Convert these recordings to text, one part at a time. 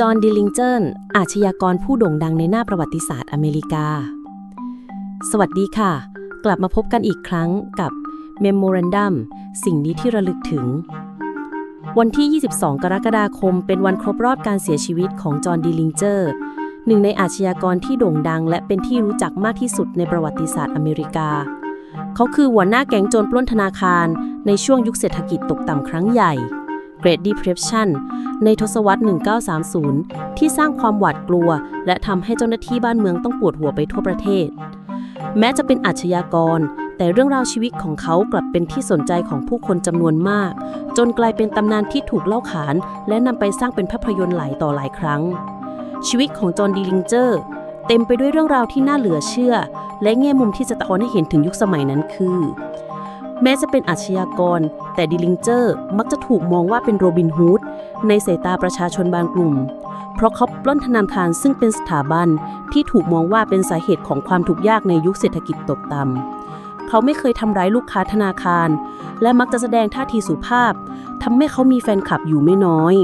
จอห์นดิลิงเจอร์อาชญากรผู้โด่งดังในหน้าประวัติศาสตร์อเมริกา สวัสดีค่ะ กลับมาพบกันอีกครั้งกับ Memorandum สิ่งนี้ที่ระลึกถึง วันที่ 22 กรกฎาคม เป็นวันครบรอบการเสียชีวิตของจอห์นดิลิงเจอร์หนึ่งในอาชญากรที่โด่งดัง และเป็นที่รู้จักมากที่สุดในประวัติศาสตร์อเมริกา เขาคือหัวหน้าแก๊งโจรปล้นธนาคารในช่วงยุคเศรษฐกิจตกต่ำครั้งใหญ่ Great Depression ในทศวรรษ 1930 ที่สร้างความหวาดกลัว และทำให้เจ้าหน้าที่บ้านเมืองต้องปวดหัวไปทั่วประเทศ แม้จะเป็นอาชญากร แต่เรื่องราวชีวิตของเขากลับเป็นที่สนใจของผู้คนจำนวนมาก จนกลายเป็นตำนานที่ถูกเล่าขาน และนำไปสร้างเป็นภาพยนตร์หลายต่อหลายครั้ง ชีวิตของจอห์นดีลิงเจอร์เต็มไปด้วยเรื่องราวที่น่าเหลือเชื่อ และแง่มุมที่จะตะท้อนให้เห็นถึงยุคสมัยนั้นคือ แม้จะเป็นอาชญากร แต่ดิลิงเจอร์มักจะถูกมองว่าเป็นโรบินฮูดในสายตาประชาชนบางกลุ่ม เพราะเขาปล้นธนาคารซึ่งเป็นสถาบันที่ถูกมองว่าเป็นสาเหตุของความทุกข์ยากในยุคเศรษฐกิจตกต่ำเขาไม่เคยทำร้ายลูกค้าธนาคาร และมักจะแสดงท่าทีสุภาพทำให้เขามีแฟนคลับอยู่ไม่น้อย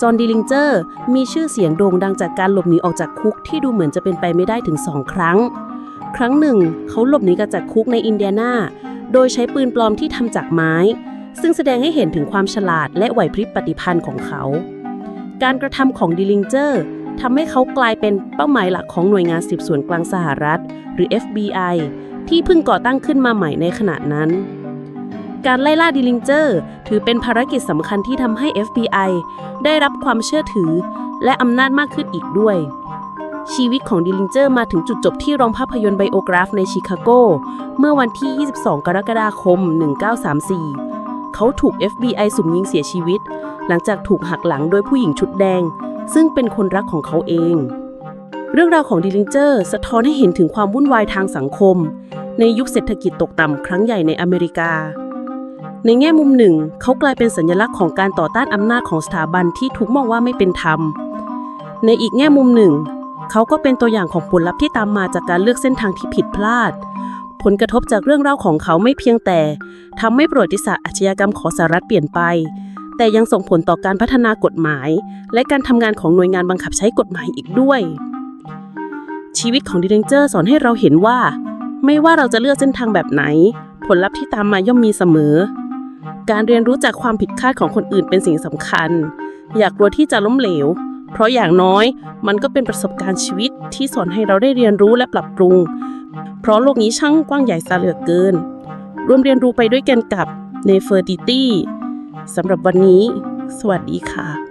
จอห์นดิลิงเจอร์มีชื่อเสียงโด่งดังจากการหลบหนีออกจากคุกที่ดูเหมือนจะเป็นไปไม่ได้ถึงสองครั้ง ครั้งหนึ่ง เขาหลบหนีกจากคุกในอินเดียนา โดยใช้ปืนปลอมที่ทำจากไม้ ซึ่งแสดงให้เห็นถึงความฉลาดและไหวพริบปฏิพันธ์ของเขา การกระทำของดิลิงเจอร์ทำให้เขากลายเป็นเป้าหมายหลักของหน่วยงานสืบสวนกลางสหรัฐ หรือ FBI ที่เพิ่งก่อตั้งขึ้นมาใหม่ในขณะนั้น การไล่ล่าดิลิงเจอร์ถือเป็นภารกิจสำคัญที่ทำให้ FBI ได้รับความเชื่อถือ และอำนาจมากขึ้นอีกด้วย ชีวิตของดิลิงเจอร์มาถึงจุดจบที่โรงภาพยนตร์ไบโอกราฟในชิคาโก เมื่อวันที่ 22 กรกฎาคม 1934 เขาถูก FBI สุ่มยิงเสียชีวิต หลังจากถูกหักหลังโดยผู้หญิงชุดแดง ซึ่งเป็นคนรักของเขาเอง เรื่องราวของดิลิงเจอร์สะท้อนให้เห็นถึงความวุ่นวายทางสังคม ในยุคเศรษฐกิจตกต่ำครั้งใหญ่ในอเมริกา ในแง่มุมหนึ่ง เขากลายเป็นสัญลักษณ์ของการต่อต้านอำนาจของสถาบันที่ถูกมองว่าไม่เป็นธรรม ในอีกแง่มุมหนึ่ง เขาก็เป็นตัวอย่างของผลลัพธ์ที่ตามมาจากการเลือกเส้นทางที่ผิดพลาด ผลกระทบจากเรื่องเล่าวของเขาไม่เพียงแต่ทำให้ประวัติศาสตร์อาชญากรรมของสหรัฐเปลี่ยนไป แต่ยังส่งผลต่อการพัฒนากฎหมาย และการทำงานของหน่วยงานบังคับใช้กฎหมายอีกด้วย ชีวิตของดิเรนเจอร์สอนให้เราเห็นว่า ไม่ว่าเราจะเลือกเส้นทางแบบไหน ผลลัพธ์ที่ตามมาย่อมมีเสมอ การเรียนรู้จากความผิดคาดของคนอื่นเป็นสิ่งสำคัญ อยากกลัวที่จะล้มเหลว เพราะอย่างน้อยมันก็เป็นประสบการณ์ชีวิตที่สอนให้เราได้เรียนรู้และปรับปรุง เพราะโลกนี้ช่างกว้างใหญ่ซาเหลือเกิน ร่วมเรียนรู้ไปด้วยกันกับเนเฟอร์ติตี้สำหรับวันนี้ สวัสดีค่ะ